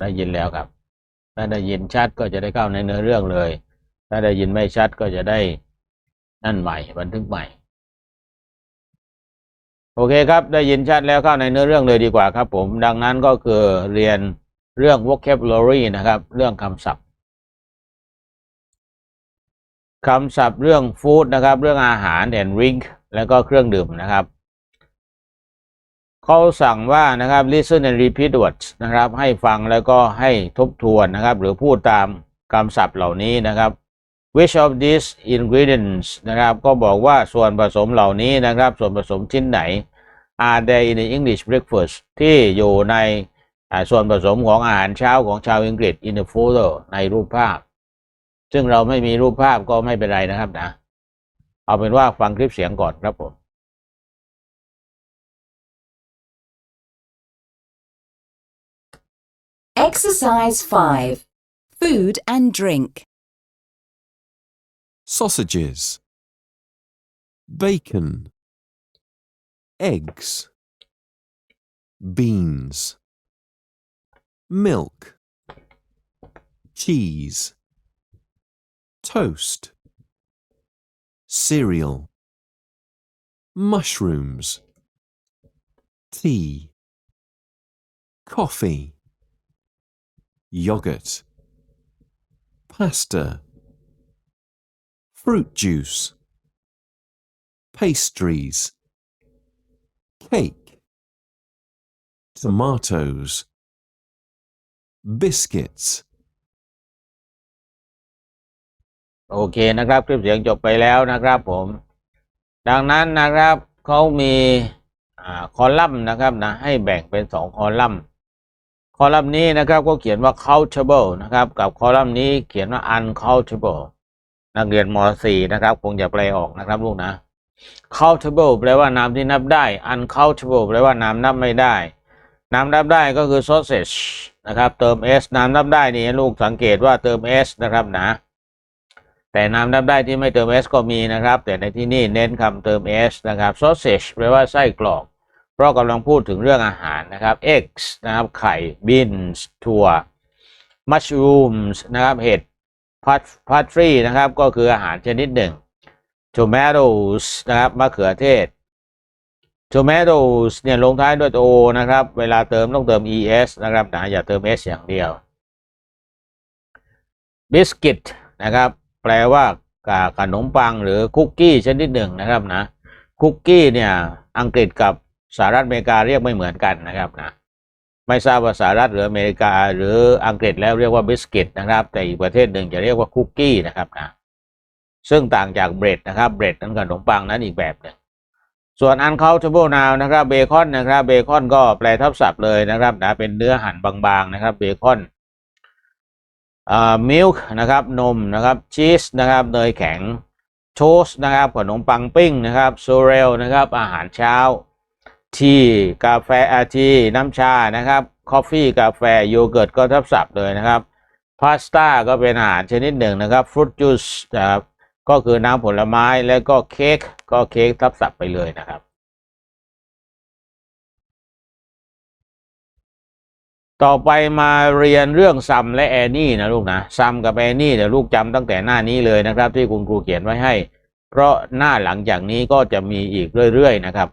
ได้ยินแล้วครับ ถ้าได้ยินชัดก็จะได้เข้าในเนื้อเรื่องเลย ถ้าได้ยินไม่ชัดก็จะได้นั่นใหม่บันทึกใหม่ โอเคครับ ได้ยินชัดแล้วเข้าในเนื้อเรื่องเลยดีกว่าครับ ผม ดังนั้นก็คือเรียนเรื่อง vocabulary นะครับ เรื่องคำศัพท์คำศัพท์เรื่อง food นะครับ เรื่องอาหาร and drink แล้วก็เครื่องดื่มนะครับ เขาสั่งว่านะครับ listen and repeat words นะครับ ให้ฟังแล้วก็ให้ทบทวนนะครับ หรือพูดตามคำศัพท์เหล่านี้นะครับ which of these ingredients นะครับ ก็บอกว่าส่วนผสมเหล่านี้นะครับ ส่วนผสมชิ้นไหน are there in the English breakfast ที่อยู่ในส่วนผสมของอาหารเช้าของชาวอังกฤษ in the photo ในรูปภาพ ซึ่งเราไม่มีรูปภาพก็ไม่เป็นไรนะครับนะ เอาเป็นว่าฟังคลิปเสียงก่อนครับผม Exercise 5 Food and Drink. sausages, bacon, eggs, beans, milk, cheese, toast, cereal, mushrooms, tea, coffee, yogurt, pasta fruit juice, pastries, cake, tomatoes, biscuits. โอเคนะครับคลิปเสียงจบไปแล้วนะครับผม ดังนั้นนะครับเขามีคอลัมน์นะครับนะให้แบ่งเป็นสองคอลัมน์ คอลัมน์นี้นะครับก็เขียนว่า countable นะครับ กับคอลัมน์นี้เขียนว่า uncountable นักเรียนม .4 นะครับ คงจะแปลออกนะครับลูกนะ countable แปลว่าน้ำที่นับได้ uncountable แปลว่าน้ำนับไม่ได้น้ำนับได้ก็คือ sausage นะครับ เติม s น้ำนับได้นี่ลูกสังเกตว่าเติม s นะครับนะ แต่น้ำนับได้ที่ไม่เติม s ก็มีนะครับ แต่ในที่นี่เน้นคำเติม s นะครับ sausage แปลว่าไส้กรอก เพราะกำลังพูดถึงเรื่องอาหารนะครับ eggs นะครับ ไข่ beans ถั่ว mushrooms นะครับ เห็ด pastry นะครับ ก็คืออาหารชนิดหนึ่ง tomatoes นะครับ มะเขือเทศ tomatoes เนี่ยลงท้ายด้วย o นะครับ เวลาเติมต้องเติม es นะครับนะอย่าเติม s อย่างเดียว biscuit นะครับ แปลว่าขนมปังหรือคุกกี้ชนิดหนึ่งนะครับนะ คุกกี้เนี่ย อังกฤษกับ สหรัฐอเมริกาเรียกไม่เหมือนกันนะครับนะไม่ทราบว่าสหรัฐหรืออเมริกาหรืออังกฤษแล้วเรียกว่าบิสกิตนะครับ แต่อีกประเทศหนึ่งจะเรียกว่าคุกกี้นะครับนะซึ่งต่างจากเบรดนะครับเบรดนั้นขนมปังนั้นอีกแบบหนึ่งส่วน uncountable noun นะครับเบคอนนะครับเบคอนก็แปลทับศัพท์เลยนะครับนะเป็นเนื้อหั่นบางๆนะครับเบคอนอ่ามิลค์นะครับนมนะครับชีสนะครับเนยแข็งโทสนะครับขนมปังปิ้งนะครับโซเรลนะครับอาหารเช้า ทีกาแฟอาทีน้ำชานะครับคอฟฟี่กาแฟโยเกิร์ตก็ทับศัพท์เลยนะครับพาสต้าก็เป็นอาหารชนิดหนึ่งนะครับฟรุตจูสนะครับก็คือน้ำผลไม้แล้วก็เค้กก็เค้กทับศัพท์ไปเลยนะครับ ต่อไปมาเรียนเรื่องซัมและแอนนี่นะลูกนะซัมกับแอนนี่เดี๋ยวลูกจำตั้งแต่หน้านี้เลยนะครับ ที่คุณครูเขียนไว้ให้ เพราะหน้าหลังจากนี้ก็จะมีอีกเรื่อยๆนะครับ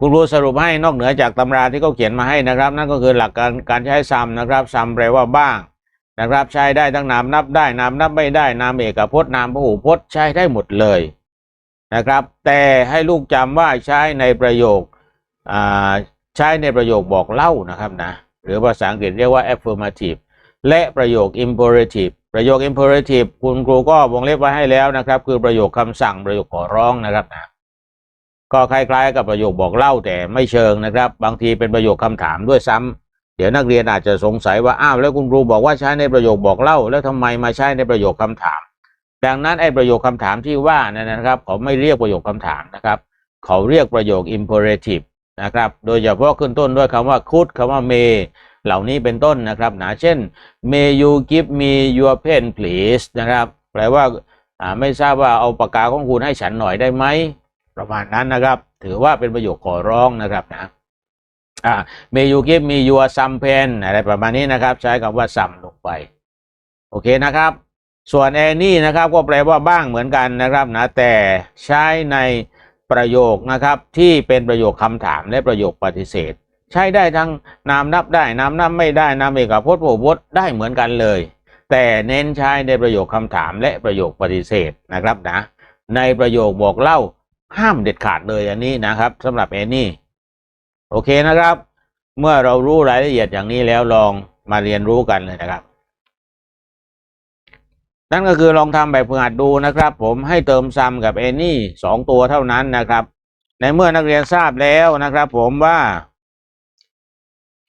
คุณครูสรุปให้นอกเหนือจากตำราที่เขาเขียนมาให้นะครับ นั่นก็คือหลักการการใช้ซัมนะครับซัมแปลว่าบ้างนะครับ ใช้ได้ทั้งนามนับได้นามนับไม่ได้นามเอกพจน์นามพหูพจน์ใช้ได้หมดเลยนะครับ แต่ให้ลูกจำว่าใช้ในประโยคใช้ในประโยคบอกเล่านะครับนะหรือภาษาอังกฤษเรียกว่า affirmative และประโยค imperative ประโยค imperative คุณครูก็วงเล็บไว้ให้แล้วนะครับ คือประโยคคำสั่งประโยคขอร้องนะครับนะ ก็คล้ายๆ กับประโยคบอกเล่าแต่ไม่เชิงนะครับ บางทีเป็นประโยคคำถามด้วยซ้ำเดี๋ยวนักเรียนอาจจะสงสัยว่าอ้าวแล้วคุณครูบอกว่าใช้ในประโยคบอกเล่า แล้วทำไมมาใช้ในประโยคคำถาม ดังนั้นไอ้ประโยคคำถามที่ว่านั่นนะครับ เขาไม่เรียกประโยคคำถามนะครับ เขาเรียกประโยค imperative นะครับ โดยเฉพาะขึ้นต้นด้วยคำว่า could คำว่า may เหล่านี้เป็นต้นนะครับนะเช่น may you give me your pen please นะครับ แปลว่าไม่ทราบว่าเอาปากกาของคุณให้ฉันหน่อยได้ไหม ประมาณนั้นนะครับ ถือว่าเป็นประโยคขอร้องนะครับนะอ่า may you give me your some pen อะไรประมาณนี้นะครับ ใช้คำว่า some ลงไป โอเคนะครับ ส่วน any นะครับก็แปลว่าบ้างเหมือนกันนะครับนะแต่ใช้ในประโยคนะครับที่เป็นประโยคคำถามและประโยคปฏิเสธ ใช้ได้ทั้งนามนับได้นามนับไม่ได้นามเอกพจน์โพจน์ได้เหมือนกันเลย แต่เน้นใช้ในประโยคคำถามและประโยคปฏิเสธนะครับนะในประโยคบอกเล่า ห้ามเด็ดขาดเลยอันนี้นะครับสำหรับแอนนี่โอเคนะครับ เมื่อเรารู้รายละเอียดอย่างนี้แล้วลองมาเรียนรู้กันเลยนะครับ นั่นก็คือลองทำแบบฝึกหัดดูนะครับ ผมให้เติมซัมกับแอนนี่สองตัวเท่านั้นนะครับ ในเมื่อนักเรียนทราบแล้วนะครับ ผมว่า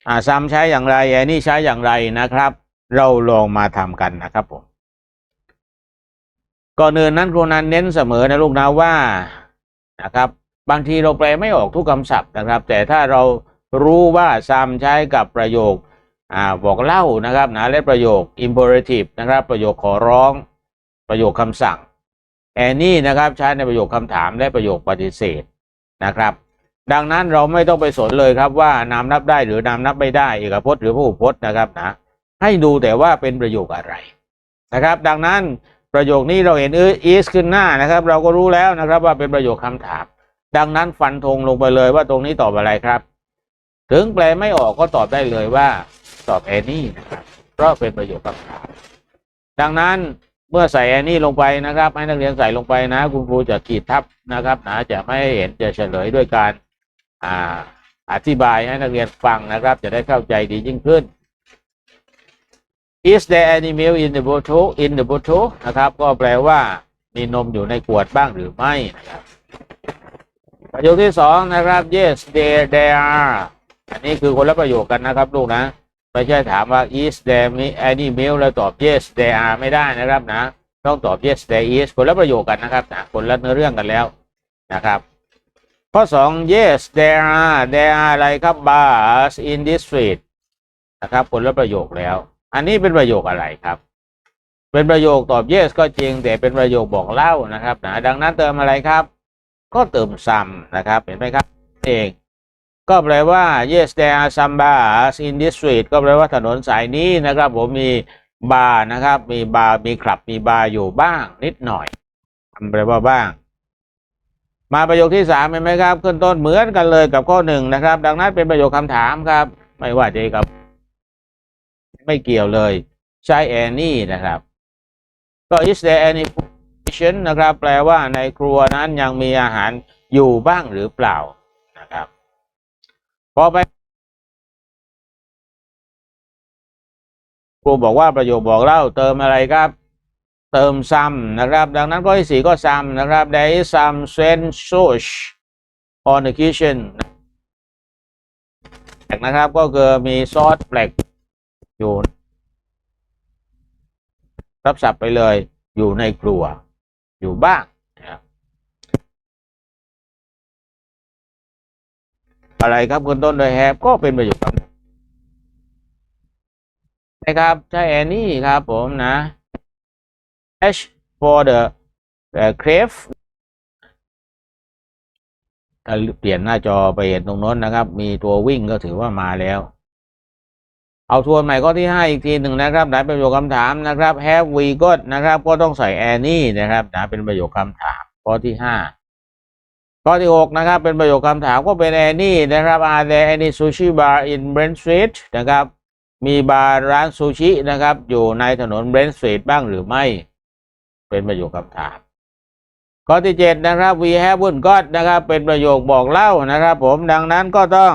อาซัมใช้อย่างไรแอนนี่ใช้อย่างไรนะครับ เราลองมาทำกันนะครับผมก่อนอื่นนั้นครูนันเน้นเสมอนะลูกนะว่า นะครับ บางทีเราแปลไม่ออกทุกคำศัพท์นะครับ แต่ถ้าเรารู้ว่าซัมใช้กับประโยคอบอกเล่านะครับนะและประโยค imperative นะครับ ประโยคขอร้อง ประโยคคำสั่งแอนนี่นะครับใช้ในประโยคคำถามและประโยคปฏิเสธนะครับ ดังนั้นเราไม่ต้องไปสนเลยครับว่านามนับได้หรือนามนับไม่ได้เอกพจน์หรือพหูพจน์นะครับนะให้ดูแต่ว่าเป็นประโยคอะไรนะครับ ดังนั้น ประโยคนี้เราเห็นเออ is ขึ้นหน้านะครับ เราก็รู้แล้วนะครับว่าเป็นประโยคคำถาม ดังนั้นฟันธงลงไปเลยว่าตรงนี้ตอบอะไรครับ ถึงแปลไม่ออกก็ตอบได้เลยว่า ตอบ any นะครับเพราะเป็นประโยคคำถาม ดังนั้นเมื่อใส่ any ลงไปนะครับ ให้นักเรียนใส่ลงไปนะ คุณครูจะขีดทับนะครับนะจะไม่เห็นจะเฉลยด้วยการอาอธิบายให้นักเรียนฟังนะครับ จะได้เข้าใจดียิ่งขึ้น Is there any milk in the bottle in the bottle นะครับ ก็แปลว่า มีนมอยู่ในขวดบ้างหรือไม่นะครับประโยคที่สองนะครับ Yes there there are อันนี้คือคนละประโยคกันนะครับลูกนะ ไม่ใช่ถามว่า is there any milk แล้วตอบ yes there are ไม่ได้นะครับนะ ต้องตอบ yes there is คนละประโยคกันนะครับนะคนละเนื้อเรื่องกันแล้วนะครับข้อสอง yes there are there are อะไรครับ bars in this street นะครับคนละประโยคแล้ว อันนี้เป็นประโยคอะไรครับ เป็นประโยคตอบ yes ก็จริง แต่เป็นประโยคบอกเล่านะครับนะดังนั้นเติมอะไรครับ ก็เติม some นะครับเห็นไหมครับเองก็แปลว่า yes there are some bars in this street ก็แปลว่าถนนสายนี้นะครับผมมีบาร์นะครับ มีบาร์มีคลับมีบาร์อยู่บ้างนิดหน่อยแปลว่าบ้าง มาประโยคที่สามเห็นไหมครับ ขึ้นต้นเหมือนกันเลยกับข้อหนึ่งนะครับ ดังนั้นเป็นประโยคคำถามครับ ไม่ว่าจะกับ ไม่เกี่ยวเลย ใช้ any นะครับ ก็ is there any kitchen นะครับ แปลว่าในครัวนั้นยังมีอาหารอยู่บ้างหรือเปล่านะครับ พอไปครูบอกว่าประโยคบอกเล่าเติมอะไรครับ เติม some นะครับ ดังนั้นข้อที่สี่ก็ some นะครับ there is some sweet sauce on the kitchen นะครับก็คือมีซอสแปลก อยู่รับศัพท์ไปเลย อยู่ในครัว อยู่บ้างนะครับอะไรครับคุณต้นโดยแฮปก็เป็นประโยคครับนะครับ ใช้ any ครับผมนะ H for the uh, crave ถ้าเปลี่ยนหน้าจอไปเห็นตรงโน้นนะครับ มีตัววิ่งก็ถือว่ามาแล้ว เอาทวนใหม่ข้อที่ห้าอีกทีหนึ่งนะครับไหนเป็นประโยคคำถามนะครับ have we got นะครับ ก็ต้องใส่ any นะครับนะเป็นประโยคคำถามข้อที่ห้าข้อที่หกนะครับ เป็นประโยคคำถามก็เป็น any นะครับ are there any sushi bar in Brent Street นะครับ มีบาร์ร้านซูชินะครับ อยู่ในถนน Brent Street บ้างหรือไม่ เป็นประโยคคำถามข้อที่เจ็ดนะครับ we haven't got นะครับ เป็นประโยคบอกเล่านะครับ ผมดังนั้นก็ต้อง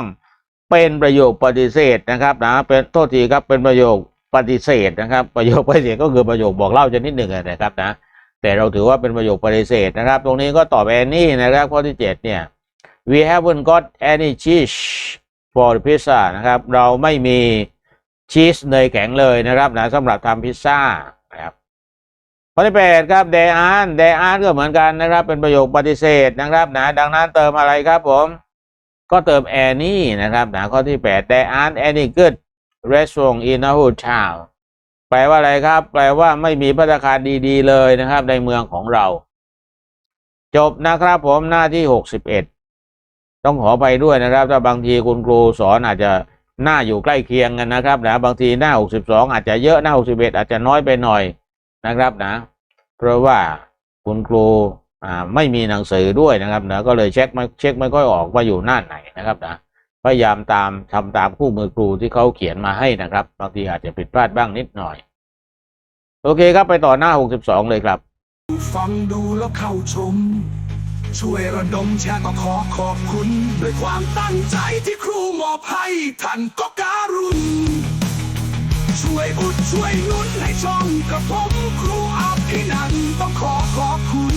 เป็นประโยคปฏิเสธนะครับนะเป็นโทษทีครับเป็นประโยคปฏิเสธนะครับ ประโยคปฏิเสธก็คือประโยคบอกเล่าชนิดหนึ่งนะครับนะแต่เราถือว่าเป็นประโยคปฏิเสธนะครับ ตรงนี้ก็ตอบ any นะครับข้อที่เจ็ดเนี่ย we haven't got any cheese for the pizza นะครับ เราไม่มีชีสเนยแข็งเลยนะครับนะสำหรับทำพิซซ่านะครับข้อที่แปดครับ they aren't they aren't ก็เหมือนกันนะครับ เป็นประโยคปฏิเสธนะครับนะดังนั้นเติมอะไรครับผม ก็เติม any นะครับนะข้อที่แปด they aren't any good restaurant in a whole town แปลว่าอะไรครับ แปลว่าไม่มีภัตตาคารดีๆ เลยนะครับ ในเมืองของเรา จบนะครับผมหน้าที่หกสิบเอ็ดต้องขอไปด้วยนะครับ ถ้าบางทีคุณครูสอนอาจจะหน้าอยู่ใกล้เคียงกันนะครับนะบางทีหน้าหกสิบสองอาจจะเยอะหน้าหกสิบเอ็ดอาจจะน้อยไปหน่อยนะครับนะ เพราะว่าคุณครู ไม่มีหนังสือด้วยนะครับนะก็เลยเช็คไม่เช็คไม่ค่อยออกว่าอยู่หน้าไหนนะครับนะพยายามตามทำตามคู่มือครูที่เขาเขียนมาให้นะครับบางทีอาจจะผิดพลาดบ้างนิดหน่อย โอเคครับไปต่อหน้าหกสิบสองเลยครับ ฟังดูแล้วเข้าชม ช่วยระดมแชร์ก็ขอขอบคุณ ด้วยความตั้งใจที่ครูมอบให้ท่านก็การุณช่วยอุดช่วยนุนให้ช่องกับผมครูอาภินันต้องขอขอบคุณ